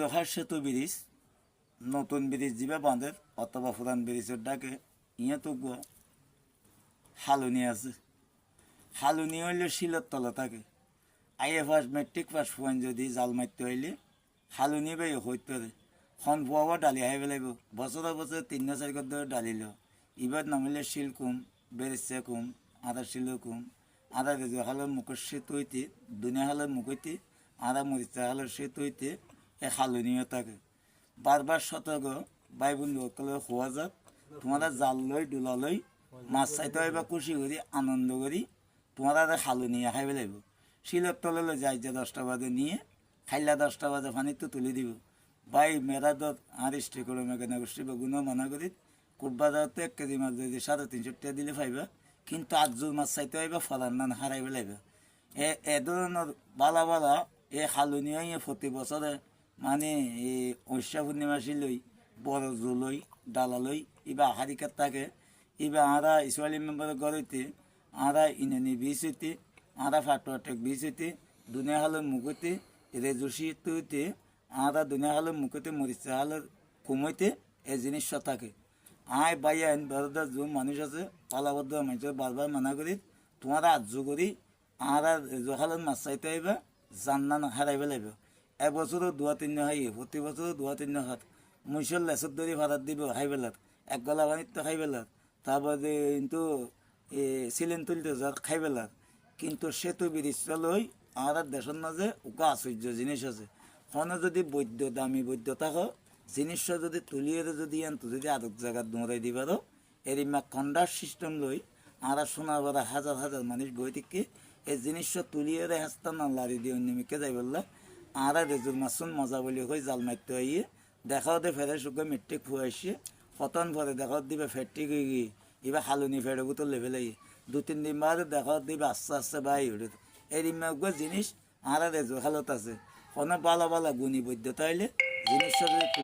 লোহার সেতু ব্রিজ নতুন ব্রিজ দিবে বাঁধের অথবা পুরান ব্রিজের ডাকে ইয়ে তো গুয়া হালুনি আছে। হালুনি হইলে শিলের তলা থাকে। আইএ ফার্স্ট মেট্রিক পাস ফুয়ান যদি জাল মারতে হইলে হালুনি বাই হইতে রে। খন ফুয়াবা ডালি হাই পেলাইব বছরে বছরে তিন চারি কর ধরে ডালিল এবার নামিলে শিল কুম বেরেছে কুম, আদা শিল কুম, আদা রেজু হালের মুখের সেতু হইতে, দুনিয়া হালের মুখ হইতে, আদা মরিচা হালের সেতু হইতে এ হালুনিও থাকে বারবার সতর্ক ভাই বন্ধু সকলে হওয়া যাক তোমরা জাল লই ডোলা লই মাছ চাইতে হয় বা খুশি করি আনন্দ করি তোমরা খালু নিয়ে খাইবে লাগবে শিলের তলে যাই যে দশটা বাজে, নিয়ে খাইলা দশটা বাজে পানিতে তুলে দিব। ভাই মেরা দত আর স্টে করে মেঘনা গোষ্ঠী বেগুনো মানা করি কুটবা যাওয়াতে এক কেজি মাছ যদি সাড়ে তিনশো টাকা দিলে পাইবা, কিন্তু আজুর মাছ চাইতে হইবা ফলার নান হারাইবে লাগবে এ এ ধরনের বালা বালা এ খালুনি হয়ে প্রতি বছরে মানে এই ঐশা পূর্ণিমাসী লই বড় জলই ডালালই ইবা হারিকার থাকে ইবা আরা ইসরায়েলি মেম্বারের গড়ইতে আরা ইনানি বীজ হইতে আরা ফাটোয়াটেক বীজ হইতে দুনিয়া হালের মুখতে রেজুসি হইতে আরা দুনিয়া হালের মুখতে মরিচা হালের কুমইতে এই জিনিস থাকে আয় বাইয়া আইন ভারতের যে মানুষ আছে, পালাবদ্ধ মানুষের বারবার মানা করি তোমার আর্য করি আর জহালের মাছ চাইতে আইবা জান্না না হারাইবে লাগবে। এবছরও দুয়া তিন হাই প্রতি বছরও দুয়া তিন হাত মুসল লেসর ধরে ভাড়াত দিব হাই বেলাত এক গলা পানিত তো খাই বেলাত তারপরে কিন্তু সিলেন তুলতে যার খাই বেলাত কিন্তু সেতু ব্রিজ লই আর দেশের মাঝে উকা আশ্চর্য জিনিস আছে। কোনো যদি বৈদ্য, দামি বৈদ্য থাকো জিনিসটা যদি তুলিয়ে যদি আনতো যদি আরেক জায়গায় দৌড়াই দিবারও এরিমা খন্ডার সিস্টেম লই আর শোনার পরে হাজার হাজার মানুষ বই থেকে এই জিনিসটা তুলিয়ে রে হাস্তা না লারি দিয়ে অন্যমিকে যাই বললা আর রেজুর মাসুন মজা বলি হয়ে জাল মারতে হইয়ে দেখাও দে ফেরে শুকে মেট্রিক ফুয়াইছে। ফতন পরে দেখাও দিবে হয়ে গিয়ে এবার হালুনি ফেরে তো লেভেল দু তিন দিন বাদে দেখাও দিবে আস্তে আস্তে বাই উঠে। এরিমা জিনিস আর রেজুর হালত আছে। কোনো বালা বালা গুণী বৈদ্যতা হইলে জিনিস